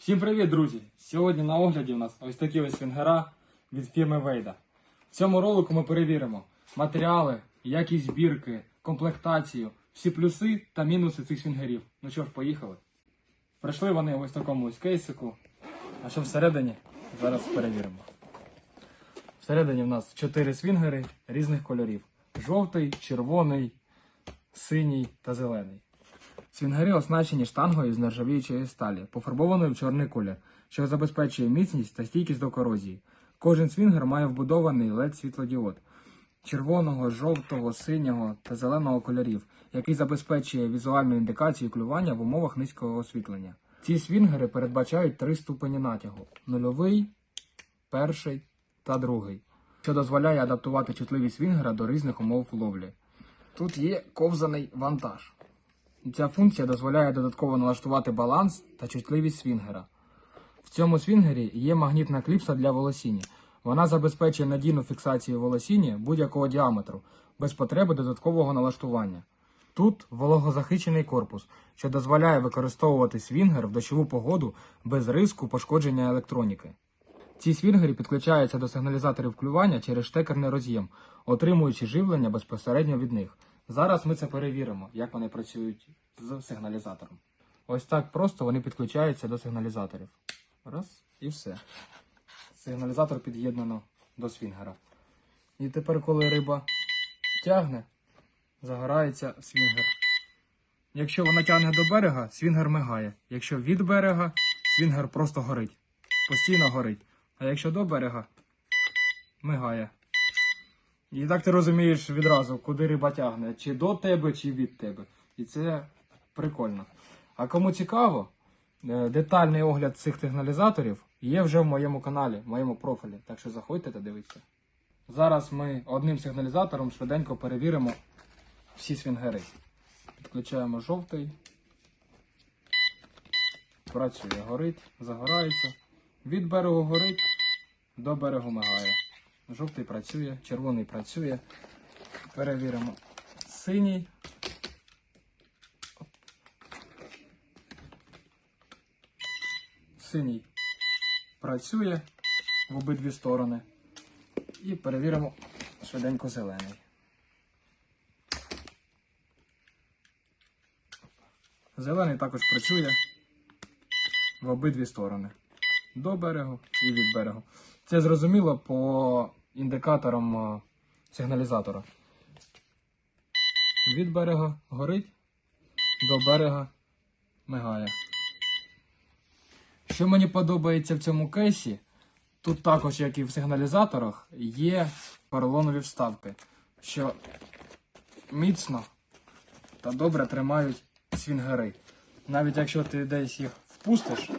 Всім привіт, друзі! Сьогодні на огляді у нас ось такі ось фінгера від фірми Вейда. В цьому ролику ми перевіримо матеріали, якість збірки, комплектацію, всі плюси та мінуси цих фінгерів. Ну що ж, поїхали. Прийшли вони ось такому ось кейсику. А що всередині? Зараз перевіримо. Всередині в нас 4 свінгери різних кольорів: жовтий, червоний, синій та зелений. Свінгери оснащені штангою з нержавіючої сталі, пофарбованою в чорний колір, що забезпечує міцність та стійкість до корозії. Кожен свінгер має вбудований led світлодіод червоного, жовтого, синього та зеленого кольорів, який забезпечує візуальну індикацію клювання в умовах низького освітлення. Ці свінгери передбачають три ступені натягу: нульовий, перший та другий, що дозволяє адаптувати чутливість свінгера до різних умов ловлі. Тут є ковзаний вантаж. Ця функція дозволяє додатково налаштувати баланс та чутливість свінгера. В цьому свінгері є магнітна кліпса для волосіння. Вона забезпечує надійну фіксацію волосіння будь-якого діаметру, без потреби додаткового налаштування. Тут вологозахищений корпус, що дозволяє використовувати свінгер в дощову погоду без риску пошкодження електроніки. Ці свінгери підключаються до сигналізаторів клювання через штекерний роз'єм, отримуючи живлення безпосередньо від них. Зараз ми це перевіримо, як вони працюють з сигналізатором. Ось так просто вони підключаються до сигналізаторів. Раз і все. Сигналізатор під'єднано до свінгера. І тепер, коли риба тягне, загорається свінгер. Якщо вона тягне до берега, свінгер мигає. Якщо від берега, свінгер просто горить. Постійно горить. А якщо до берега, мигає. І так ти розумієш відразу, куди риба тягне, чи до тебе, чи від тебе. І це прикольно. А кому цікаво, е, детальний огляд цих сигналізаторів є вже в моєму каналі, в моєму профілі. Так що заходьте та дивіться. Зараз ми одним сигналізатором швиденько перевіримо всі свінгери. Підключаємо жовтий. Працює, горить, загорається. Від берегу горить, до берегу мигає. Жовтий працює, червоний працює. Перевіримо. Синій. Синій працює в обидві сторони. І перевіримо швиденько зелений. Зелений також працює в обидві сторони. До берегу і від берегу. Це зрозуміло по індикаторам е, сигналізатора. Від берега горить, до берега мигає. Що мені подобається в цьому кейсі, тут також, як і в сигналізаторах, є поролонові вставки, що міцно та добре тримають свінгери. Навіть якщо ти десь їх впустиш,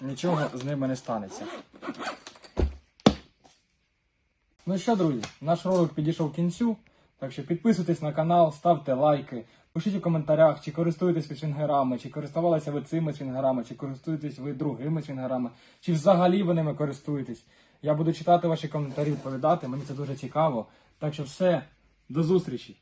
нічого з ними не станеться. Ну що, друзі, наш ролик підійшов кінцю. Так що підписуйтесь на канал, ставте лайки, пишіть у коментарях, чи користуєтесь ви свінгерами, чи користувалися ви цими свінгерами, чи користуєтесь ви другими свінгерами, чи взагалі ви ними користуєтесь. Я буду читати ваші коментарі, відповідати, мені це дуже цікаво. Так що все, до зустрічі!